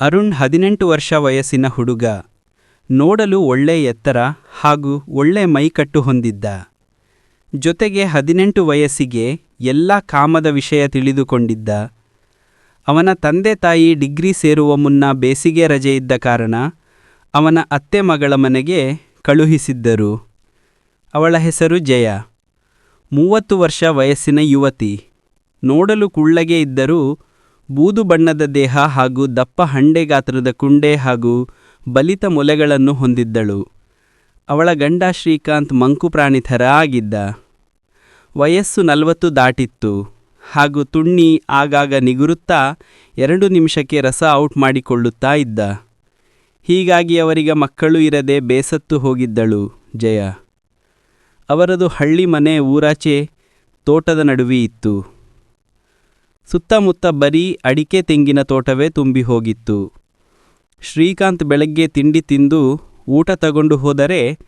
ಅರುಣ್ ಹದಿನೆಂಟು ವರ್ಷ ವಯಸ್ಸಿನ ಹುಡುಗ. ನೋಡಲು ಒಳ್ಳೆ ಎತ್ತರ ಹಾಗೂ ಒಳ್ಳೆ ಮೈಕಟ್ಟು ಹೊಂದಿದ್ದ. ಜೊತೆಗೆ ಹದಿನೆಂಟು ವಯಸ್ಸಿಗೆ ಎಲ್ಲ ಕಾಮದ ವಿಷಯ ತಿಳಿದುಕೊಂಡಿದ್ದ. ಅವನ ತಂದೆ ತಾಯಿ ಡಿಗ್ರಿ ಸೇರುವ ಮುನ್ನ ಬೇಸಿಗೆ ರಜೆ ಇದ್ದ ಕಾರಣ ಅವನ ಅತ್ತೆ ಮಗಳ ಮನೆಗೆ ಕಳುಹಿಸಿದ್ದರು. ಅವಳ ಹೆಸರು ಜಯ. ಮೂವತ್ತು ವರ್ಷ ವಯಸ್ಸಿನ ಯುವತಿ. ನೋಡಲು ಕುಳ್ಳಗೆ ಇದ್ದರೂ ಬೂದು ಬಣ್ಣದ ದೇಹ ಹಾಗೂ ದಪ್ಪ ಹಂಡೆ ಗಾತ್ರದ ಕುಂಡೆ ಹಾಗೂ ಬಲಿತ ಮೊಲೆಗಳನ್ನು ಹೊಂದಿದ್ದಳು. ಅವಳ ಗಂಡ ಶ್ರೀಕಾಂತ್ ಮಂಕು ಪ್ರಾಣಿ ಥರ ಆಗಿದ್ದ. ವಯಸ್ಸು ನಲವತ್ತು ದಾಟಿತ್ತು. ಹಾಗೂ ತುಣ್ಣಿ ಆಗಾಗ ನಿಗುರುತ್ತಾ ಎರಡು ನಿಮಿಷಕ್ಕೆ ರಸ ಔಟ್ ಮಾಡಿಕೊಳ್ಳುತ್ತಾ ಇದ್ದ. ಹೀಗಾಗಿ ಅವರಿಗೆ ಮಕ್ಕಳು ಇರದೆ ಬೇಸತ್ತು ಹೋಗಿದ್ದಳು ಜಯ. ಅವರದು ಹಳ್ಳಿ ಮನೆ ಊರಾಚೆ ತೋಟದ ನಡುವೆ ಇತ್ತು. ಸುತ್ತಮುತ್ತ ಬರೀ ಅಡಿಕೆ ತೆಂಗಿನ ತೋಟವೇ ತುಂಬಿ ಹೋಗಿತ್ತು. ಶ್ರೀಕಾಂತ್ ಬೆಳಗ್ಗೆ ತಿಂಡಿ ತಿಂದು ಊಟ ತಗೊಂಡು ಹೋದರೆ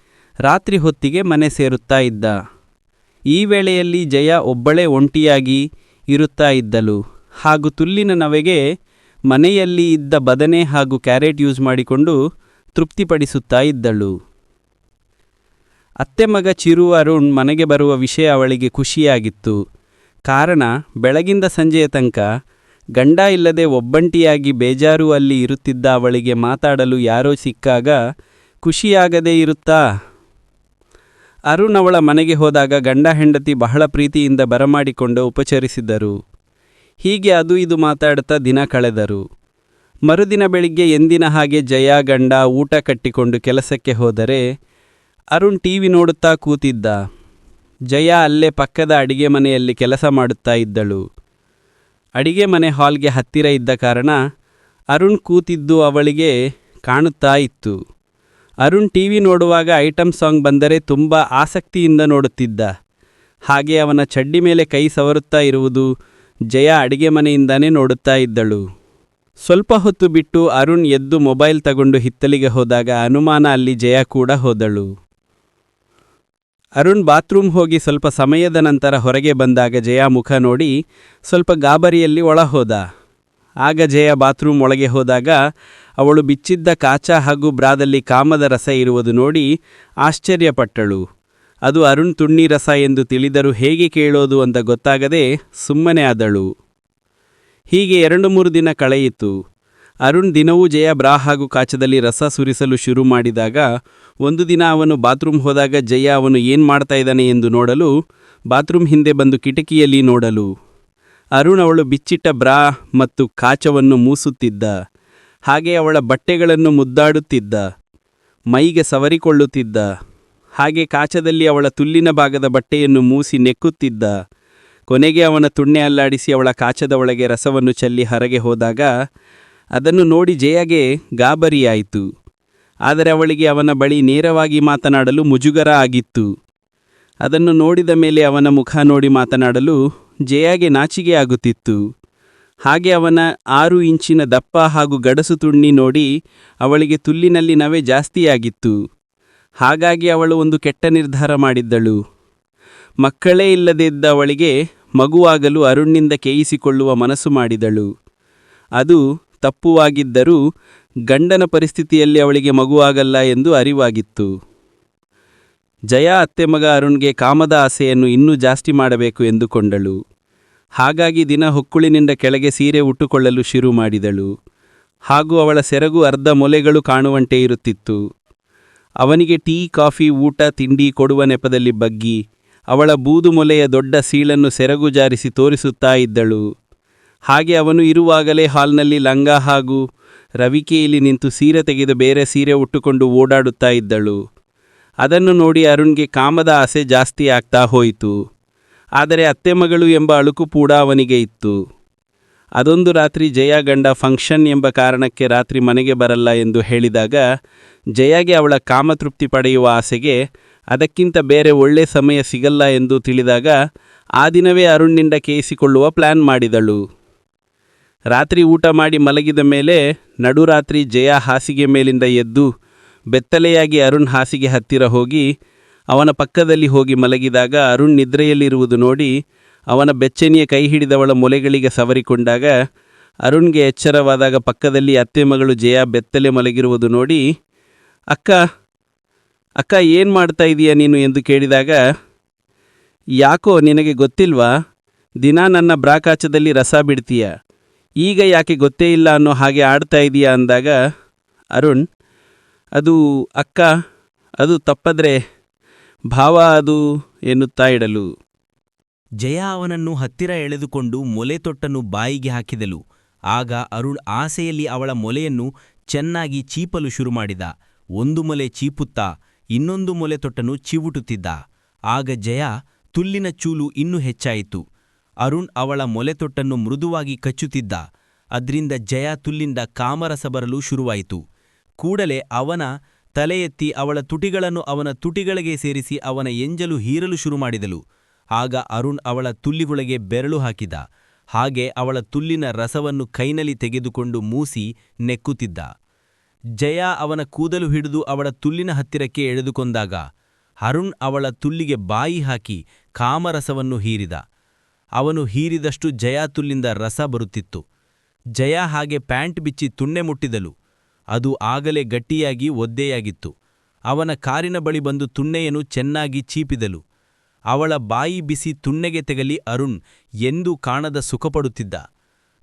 ರಾತ್ರಿ ಹೊತ್ತಿಗೆ ಮನೆ ಸೇರುತ್ತಾ ಇದ್ದ. ಈ ವೇಳೆಯಲ್ಲಿ ಜಯ ಒಬ್ಬಳೇ ಒಂಟಿಯಾಗಿ ಇರುತ್ತಾ ಇದ್ದಳು. ಹಾಗೂ ತುಲ್ಲಿನ ನವೆಗೆ ಮನೆಯಲ್ಲಿ ಇದ್ದ ಬದನೆ ಹಾಗೂ ಕ್ಯಾರೆಟ್ ಯೂಸ್ ಮಾಡಿಕೊಂಡು ತೃಪ್ತಿಪಡಿಸುತ್ತಾ ಇದ್ದಳು. ಅತ್ತೆ ಮಗ ಚಿರು ಅರುಣ್ ಮನೆಗೆ ಬರುವ ವಿಷಯ ಅವಳಿಗೆ ಖುಷಿಯಾಗಿತ್ತು. ಕಾರಣ ಬೆಳಗಿಂದ ಸಂಜೆಯ ತನಕ ಗಂಡ ಇಲ್ಲದೆ ಒಬ್ಬಂಟಿಯಾಗಿ ಬೇಜಾರು ಅಲ್ಲಿ ಇರುತ್ತಿದ್ದ ಅವಳಿಗೆ ಮಾತಾಡಲು ಯಾರೋ ಸಿಕ್ಕಾಗ ಖುಷಿಯಾಗದೇ ಇರುತ್ತಾ? ಅರುಣ್ ಅವಳ ಮನೆಗೆ ಹೋದಾಗ ಗಂಡ ಹೆಂಡತಿ ಬಹಳ ಪ್ರೀತಿಯಿಂದ ಬರಮಾಡಿಕೊಂಡು ಉಪಚರಿಸಿದರು. ಹೀಗೆ ಅದು ಇದು ಮಾತಾಡುತ್ತಾ ದಿನ ಕಳೆದರು. ಮರುದಿನ ಬೆಳಿಗ್ಗೆ ಎಂದಿನ ಹಾಗೆ ಜಯ, ಗಂಡ ಊಟ ಕಟ್ಟಿಕೊಂಡು ಕೆಲಸಕ್ಕೆ ಹೋದರೆ ಅರುಣ್ ಟಿವಿ ನೋಡುತ್ತಾ ಕೂತಿದ್ದ. ಜಯ ಅಲ್ಲೇ ಪಕ್ಕದ ಅಡಿಗೆ ಮನೆಯಲ್ಲಿ ಕೆಲಸ ಮಾಡುತ್ತಾ ಇದ್ದಳು. ಅಡಿಗೆ ಮನೆ ಹಾಲ್ಗೆ ಹತ್ತಿರ ಇದ್ದ ಕಾರಣ ಅರುಣ್ ಕೂತಿದ್ದು ಅವಳಿಗೆ ಕಾಣುತ್ತಾ ಇತ್ತು. ಅರುಣ್ ಟಿ ವಿ ನೋಡುವಾಗ ಐಟಮ್ ಸಾಂಗ್ ಬಂದರೆ ತುಂಬ ಆಸಕ್ತಿಯಿಂದ ನೋಡುತ್ತಿದ್ದ. ಹಾಗೆ ಅವನ ಚಡ್ಡಿ ಮೇಲೆ ಕೈ ಸವರುತ್ತಾ ಇರುವುದು ಜಯ ಅಡಿಗೆ ಮನೆಯಿಂದನೇ ನೋಡುತ್ತಾ ಇದ್ದಳು. ಸ್ವಲ್ಪ ಹೊತ್ತು ಬಿಟ್ಟು ಅರುಣ್ ಎದ್ದು ಮೊಬೈಲ್ ತಗೊಂಡು ಹಿತ್ತಲಿಗೆ ಹೋದಾಗ ಅನುಮಾನ ಅಲ್ಲಿ ಜಯ ಕೂಡ ಹೋದಳು. ಅರುಣ್ ಬಾತ್ರೂಮ್ ಹೋಗಿ ಸ್ವಲ್ಪ ಸಮಯದ ನಂತರ ಹೊರಗೆ ಬಂದಾಗ ಜಯ ಮುಖ ನೋಡಿ ಸ್ವಲ್ಪ ಗಾಬರಿಯಲ್ಲಿ ಒಳ ಹೋದ ಆಗ ಜಯ ಬಾತ್ರೂಮ್ ಒಳಗೆ ಹೋದಾಗ ಅವಳು ಬಿಚ್ಚಿದ್ದ ಕಾಚ ಹಾಗೂ ಬ್ರಾದಲ್ಲಿ ಕಾಮದ ರಸ ಇರುವುದು ನೋಡಿ ಆಶ್ಚರ್ಯಪಟ್ಟಳು. ಅದು ಅರುಣ್ ತುಣ್ಣಿ ರಸ ಎಂದು ತಿಳಿದರೂ ಹೇಗೆ ಕೇಳೋದು ಅಂತ ಗೊತ್ತಾಗದೆ ಸುಮ್ಮನೆ ಆದಳು. ಹೀಗೆ ಎರಡು ಮೂರು ದಿನ ಕಳೆಯಿತು. ಅರುಣ್ ದಿನವೂ ಜಯ ಬ್ರಾ ಹಾಗೂ ಕಾಚದಲ್ಲಿ ರಸ ಸುರಿಸಲು ಶುರು ಮಾಡಿದಾಗ, ಒಂದು ದಿನ ಅವನು ಬಾತ್ರೂಮ್ ಹೋದಾಗ ಜಯ ಅವನು ಏನು ಮಾಡ್ತಾ ಇದ್ದಾನೆ ಎಂದು ನೋಡಲು, ಬಾತ್ರೂಮ್ ಹಿಂದೆ ಬಂದು ಕಿಟಕಿಯಲ್ಲಿ ನೋಡಲು. ಅರುಣ್ ಅವಳು ಬಿಚ್ಚಿಟ್ಟ ಬ್ರಾ ಮತ್ತು ಕಾಚವನ್ನು ಮೂಸುತ್ತಿದ್ದ. ಹಾಗೆ ಅವಳ ಬಟ್ಟೆಗಳನ್ನು ಮುದ್ದಾಡುತ್ತಿದ್ದ. ಮೈಗೆ ಸವರಿಕೊಳ್ಳುತ್ತಿದ್ದ. ಹಾಗೆ ಕಾಚದಲ್ಲಿ ಅವಳ ತುಲ್ಲಿನ ಭಾಗದ ಬಟ್ಟೆಯನ್ನು ಮೂಸಿ ನೆಕ್ಕುತ್ತಿದ್ದ. ಕೊನೆಗೆ ಅವನ ತುಣ್ಣೆ ಅಲ್ಲಾಡಿಸಿ ಅವಳ ಕಾಚದ ಒಳಗೆ ರಸವನ್ನು ಚೆಲ್ಲಿ ಹೊರಗೆ ಹೋದಾಗ ಅದನ್ನು ನೋಡಿ ಜಯಗೆ ಗಾಬರಿಯಾಯಿತು. ಆದರೆ ಅವಳಿಗೆ ಅವನ ಬಳಿ ನೇರವಾಗಿ ಮಾತನಾಡಲು ಮುಜುಗರ ಆಗಿತ್ತು. ಅದನ್ನು ನೋಡಿದ ಮೇಲೆ ಅವನ ಮುಖ ನೋಡಿ ಮಾತನಾಡಲು ಜಯಾಗೆ ನಾಚಿಗೆ ಆಗುತ್ತಿತ್ತು. ಹಾಗೆ ಅವನ ಆರು ಇಂಚಿನ ದಪ್ಪ ಹಾಗೂ ಗಡಸು ತುಣ್ಣಿ ನೋಡಿ ಅವಳಿಗೆ ತುಲ್ಲಿನಲ್ಲಿ ನವೆ ಜಾಸ್ತಿಯಾಗಿತ್ತು. ಹಾಗಾಗಿ ಅವಳು ಒಂದು ಕೆಟ್ಟ ನಿರ್ಧಾರ ಮಾಡಿದ್ದಳು. ಮಕ್ಕಳೇ ಇಲ್ಲದಿದ್ದ ಅವಳಿಗೆ ಮಗುವಾಗಲು ಅರುಣ್ನಿಂದ ಕೇಯಿಸಿಕೊಳ್ಳುವ ಮನಸ್ಸು ಮಾಡಿದಳು. ಅದು ತಪ್ಪುವಾಗಿದ್ದರೂ ಗಂಡನ ಪರಿಸ್ಥಿತಿಯಲ್ಲಿ ಅವಳಿಗೆ ಮಗುವಾಗಲ್ಲ ಎಂದು ಅರಿವಾಗಿತ್ತು. ಜಯ ಅತ್ತೆ ಮಗ ಅರುಣ್ಗೆ ಕಾಮದ ಆಸೆಯನ್ನು ಇನ್ನೂ ಜಾಸ್ತಿ ಮಾಡಬೇಕು ಎಂದುಕೊಂಡಳು. ಹಾಗಾಗಿ ದಿನ ಹೊಕ್ಕುಳಿನಿಂದ ಕೆಳಗೆ ಸೀರೆ ಉಟ್ಟುಕೊಳ್ಳಲು ಶುರು ಮಾಡಿದಳು. ಹಾಗೂ ಅವಳ ಸೆರಗು ಅರ್ಧ ಮೊಲೆಗಳು ಕಾಣುವಂತೆ ಇರುತ್ತಿತ್ತು. ಅವನಿಗೆ ಟೀ, ಕಾಫಿ, ಊಟ, ತಿಂಡಿ ಕೊಡುವ ನೆಪದಲ್ಲಿ ಬಗ್ಗಿ ಅವಳ ಬೂದು ಮೊಲೆಯ ದೊಡ್ಡ ಸೀಳನ್ನು ಸೆರಗು ಜಾರಿಸಿ ತೋರಿಸುತ್ತಾ ಇದ್ದಳು. ಹಾಗೆ ಅವನು ಇರುವಾಗಲೇ ಹಾಲ್ನಲ್ಲಿ ಲಂಗ ಹಾಗೂ ರವಿಕೆಯಲ್ಲಿ ನಿಂತು ಸೀರೆ ತೆಗೆದು ಬೇರೆ ಸೀರೆ ಉಟ್ಟುಕೊಂಡು ಓಡಾಡುತ್ತಾ ಇದ್ದಳು. ಅದನ್ನು ನೋಡಿ ಅರುಣ್ಗೆ ಕಾಮದ ಆಸೆ ಜಾಸ್ತಿ ಆಗ್ತಾ ಹೋಯಿತು. ಆದರೆ ಅತ್ತೆ ಮಗಳು ಎಂಬ ಅಳುಕು ಕೂಡ ಅವನಿಗೆ ಇತ್ತು. ಅದೊಂದು ರಾತ್ರಿ ಜಯ ಗಂಡ ಫಂಕ್ಷನ್ ಎಂಬ ಕಾರಣಕ್ಕೆ ರಾತ್ರಿ ಮನೆಗೆ ಬರಲ್ಲ ಎಂದು ಹೇಳಿದಾಗ ಜಯಗೆ ಅವಳ ಕಾಮತೃಪ್ತಿ ಪಡೆಯುವ ಆಸೆಗೆ ಅದಕ್ಕಿಂತ ಬೇರೆ ಒಳ್ಳೆ ಸಮಯ ಸಿಗಲ್ಲ ಎಂದು ತಿಳಿದಾಗ ಆ ದಿನವೇ ಅರುಣ್ನಿಂದ ಕೇಯಿಸಿಕೊಳ್ಳುವ ಪ್ಲ್ಯಾನ್ ಮಾಡಿದಳು. ರಾತ್ರಿ ಊಟ ಮಾಡಿ ಮಲಗಿದ ಮೇಲೆ ನಡುರಾತ್ರಿ ಜಯ ಹಾಸಿಗೆ ಮೇಲಿಂದ ಎದ್ದು ಬೆತ್ತಲೆಯಾಗಿ ಅರುಣ್ ಹಾಸಿಗೆ ಹತ್ತಿರ ಹೋಗಿ ಅವನ ಪಕ್ಕದಲ್ಲಿ ಹೋಗಿ ಮಲಗಿದಾಗ ಅರುಣ್ ನಿದ್ರೆಯಲ್ಲಿರುವುದು ನೋಡಿ ಅವನ ಬೆಚ್ಚನೆಯ ಕೈ ಹಿಡಿದವಳ ಮೊಲೆಗಳಿಗೆ ಸವರಿಕೊಂಡಾಗ ಅರುಣ್ಗೆ ಎಚ್ಚರವಾದಾಗ ಪಕ್ಕದಲ್ಲಿ ಅತ್ತೆ ಮಗಳು ಜಯ ಬೆತ್ತಲೆ ಮಲಗಿರುವುದು ನೋಡಿ, ಅಕ್ಕ ಅಕ್ಕ ಏನು ಮಾಡ್ತಾ ಇದೀಯ ನೀನು? ಎಂದು ಕೇಳಿದಾಗ, ಯಾಕೋ ನಿನಗೆ ಗೊತ್ತಿಲ್ವಾ? ದಿನ ನನ್ನ ಬ್ರಾಕಾಚದಲ್ಲಿ ರಸ ಬಿಡ್ತೀಯ? ಈಗ ಯಾಕೆ ಗೊತ್ತೇ ಇಲ್ಲ ಅನ್ನೋ ಹಾಗೆ ಆಡ್ತಾ ಇದೀಯಾ ಅಂದಾಗ, ಅರುಣ್, ಅದು ಅಕ್ಕ, ಅದು ತಪ್ಪದ್ರೆ ಭಾವ ಅದು ಎನ್ನುತ್ತಾ ಇಡಲು. ಜಯ ಅವನನ್ನು ಹತ್ತಿರ ಎಳೆದುಕೊಂಡು ಮೊಲೆ ತೊಟ್ಟನ್ನು ಬಾಯಿಗೆ ಹಾಕಿದಳು ಆಗ ಅರುಣ್ ಆಸೆಯಲ್ಲಿ ಅವಳ ಮೊಲೆಯನ್ನು ಚೆನ್ನಾಗಿ ಚೀಪಲು ಶುರು ಮಾಡಿದ. ಒಂದು ಮೊಲೆ ಚೀಪುತ್ತಾ, ಇನ್ನೊಂದು ಮೊಲೆ ತೊಟ್ಟನ್ನು ಚಿವುಟುತ್ತಿದ್ದ. ಆಗ ಜಯ, ತುಲ್ಲಿನ ಚೂಲು ಇನ್ನೂ ಹೆಚ್ಚಾಯಿತು. ಅರುಣ್ ಅವಳ ಮೊಲೆತೊಟ್ಟನ್ನು ಮೃದುವಾಗಿ ಕಚ್ಚುತ್ತಿದ್ದ. ಅದ್ರಿಂದ ಜಯ ತುಲ್ಲಿಂದ ಕಾಮರಸ ಬರಲು ಶುರುವಾಯಿತು. ಕೂಡಲೇ ಅವನ ತಲೆ ಎತ್ತಿ ಅವಳ ತುಟಿಗಳನ್ನು ಅವನ ತುಟಿಗಳಿಗೆ ಸೇರಿಸಿ ಅವನ ಎಂಜಲು ಹೀರಲು ಶುರುಮಾಡಿದಳು. ಆಗ ಅರುಣ್ ಅವಳ ತುಲ್ಲಿಗೊಳಗೆ ಬೆರಳು ಹಾಕಿದ. ಹಾಗೆ ಅವಳ ತುಲ್ಲಿನ ರಸವನ್ನು ಕೈನಲ್ಲಿ ತೆಗೆದುಕೊಂಡು ಮೂಸಿ ನೆಕ್ಕುತ್ತಿದ್ದ. ಜಯ ಅವನ ಕೂದಲು ಹಿಡಿದು ಅವಳ ತುಲ್ಲಿನ ಹತ್ತಿರಕ್ಕೆ ಎಳೆದುಕೊಂಡಾಗ ಅರುಣ್ ಅವಳ ತುಲ್ಲಿಗೆ ಬಾಯಿ ಹಾಕಿ ಕಾಮರಸವನ್ನು ಹೀರಿದ. ಅವನು ಹೀರಿದಷ್ಟು ಜಯಾತುಲ್ಲಿಂದ ರಸ ಬರುತ್ತಿತ್ತು. ಜಯ ಹಾಗೆ ಪ್ಯಾಂಟ್ ಬಿಚ್ಚಿ ತುಣ್ಣೆ ಮುಟ್ಟಿದಲು ಅದು ಆಗಲೇ ಗಟ್ಟಿಯಾಗಿ ಒದ್ದೆಯಾಗಿತ್ತು. ಅವನ ಕಾರಿನ ಬಳಿ ಬಂದು ತುಣ್ಣೆಯನ್ನು ಚೆನ್ನಾಗಿ ಚೀಪಿದಲು ಅವಳ ಬಾಯಿ ಬಿಸಿ ತುಣ್ಣೆಗೆ ತೆಗಲಿ ಅರುಣ್ ಎಂದೂ ಕಾಣದ ಸುಖಪಡುತ್ತಿದ್ದ.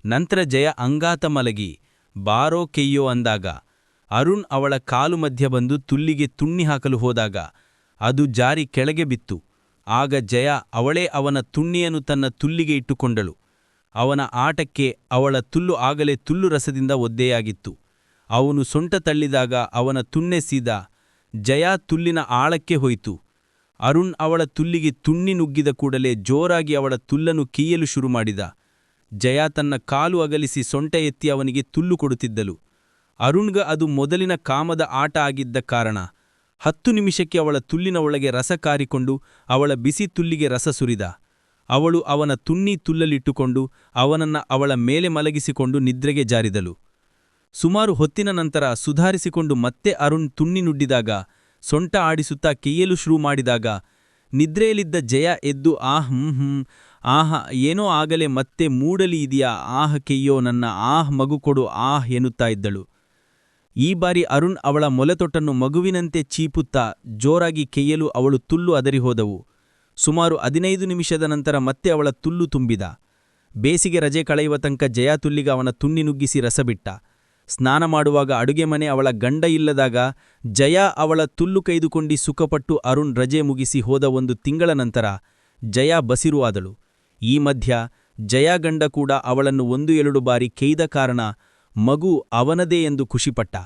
ನಂತರ ಜಯ ಅಂಗಾತ ಮಲಗಿ, ಬಾರೋ ಕೆಯ್ಯೋ ಅಂದಾಗ. ಅರುಣ್ ಅವಳ ಕಾಲು ಮಧ್ಯ ಬಂದು ತುಲ್ಲಿಗೆ ತುಣ್ಣಿ ಹಾಕಲು ಹೋದಾಗ, ಅದು ಜಾರಿ ಕೆಳಗೆ ಬಿತ್ತು. ಆಗ ಜಯ ಅವಳೇ ಅವನ ತುಣ್ಣಿಯನ್ನು ತನ್ನ ತುಲ್ಲಿಗೆ ಇಟ್ಟುಕೊಂಡಳು. ಅವನ ಆಟಕ್ಕೆ ಅವಳ ತುಲ್ಲು ಆಗಲೇ ತುಲ್ಲು ರಸದಿಂದ ಒದ್ದೆಯಾಗಿತ್ತು. ಅವನು ಸೊಂಟ ತಳ್ಳಿದಾಗ ಅವನ ತುಣ್ಣೆ ಸೀದ ಜಯ ತುಲ್ಲಿನ ಆಳಕ್ಕೆ ಹೋಯಿತು. ಅರುಣ್ ಅವಳ ತುಲ್ಲಿಗೆ ತುಣ್ಣಿ ನುಗ್ಗಿದ ಕೂಡಲೇ ಜೋರಾಗಿ ಅವಳ ತುಲ್ಲನ್ನು ಕೀಯಲು ಶುರುಮಾಡಿದ ಜಯ ತನ್ನ ಕಾಲು ಅಗಲಿಸಿ ಸೊಂಟ ಎತ್ತಿ ಅವನಿಗೆ ತುಲ್ಲು ಕೊಡುತ್ತಿದ್ದಳು. ಅರುಣ್ಗ ಅದು ಮೊದಲಿನ ಕಾಮದ ಆಟ ಆಗಿದ್ದ ಕಾರಣ. ಹತ್ತು ನಿಮಿಷಕ್ಕೆ ಅವಳ ತುಲ್ಲಿನ ಒಳಗೆ ರಸ ಕಾರಿಕೊಂಡು ಅವಳ ಬಿಸಿ ತುಲ್ಲಿಗೆ ರಸ ಸುರಿದ. ಅವಳು ಅವನ ತುಣ್ಣಿ ತುಲ್ಲಲಿಟ್ಟುಕೊಂಡು ಅವನನ್ನ ಅವಳ ಮೇಲೆ ಮಲಗಿಸಿಕೊಂಡು ನಿದ್ರೆಗೆ ಜಾರಿದಳು. ಸುಮಾರು ಹೊತ್ತಿನ ನಂತರ ಸುಧಾರಿಸಿಕೊಂಡು ಮತ್ತೆ ಅರುಣ್ ತುಣ್ಣಿ ನುಡ್ಡಿದಾಗ, ಸೊಂಟ ಆಡಿಸುತ್ತಾ ಕೆಯ್ಯಲು ಶುರು ಮಾಡಿದಾಗ, ನಿದ್ರೆಯಲ್ಲಿದ್ದ ಜಯ ಎದ್ದು ಹ್ಮ್ ಹ್ಮ್, ಆಹ, ಏನೋ ಆಗಲೇ ಮತ್ತೆ ಮೂಡಲಿ ಇದೆಯಾ, ಆಹ ಕೆಯ್ಯೋ ನನ್ನ ಆಹ್, ಮಗು ಕೊಡು, ಆಹ್, ಎನ್ನುತ್ತಾ ಇದ್ದಳು. ಈ ಬಾರಿ ಅರುಣ್ ಅವಳ ಮೊಲೆತೊಟ್ಟನ್ನು ಮಗುವಿನಂತೆ ಚೀಪುತ್ತಾ ಜೋರಾಗಿ ಕೆಯ್ಯಲು ಅವಳು ತುಲ್ಲು ಅದರಿಹೋದವು ಸುಮಾರು ಹದಿನೈದು ನಿಮಿಷದ ನಂತರ ಮತ್ತೆ ಅವಳ ತುಲ್ಲು ತುಂಬಿದ. ಬೇಸಿಗೆ ರಜೆ ಕಳೆಯುವ ತನಕ ಜಯಾತುಲ್ಲಿಗ ಅವನ ತುಣ್ಣಿ ನುಗ್ಗಿಸಿ ರಸಬಿಟ್ಟ. ಸ್ನಾನ ಮಾಡುವಾಗ ಅಡುಗೆ ಮನೆ ಅವಳ ಗಂಡ ಇಲ್ಲದಾಗ ಜಯಾ ಅವಳ ತುಲ್ಲು ಕೈದುಕೊಂಡಿ ಸುಖಪಟ್ಟು ಅರುಣ್ ರಜೆ ಮುಗಿಸಿ ಹೋದ ಒಂದು ತಿಂಗಳ ನಂತರ ಜಯಾ ಬಸಿರು ಆದಳು. ಈ ಮಧ್ಯ ಜಯಾ ಗಂಡ ಕೂಡ ಅವಳನ್ನು ಒಂದು ಎರಡು ಬಾರಿ ಕೈದ ಕಾರಣ ಮಗು ಅವನದೇ ಎಂದು ಖುಷಿಪಟ್ಟ.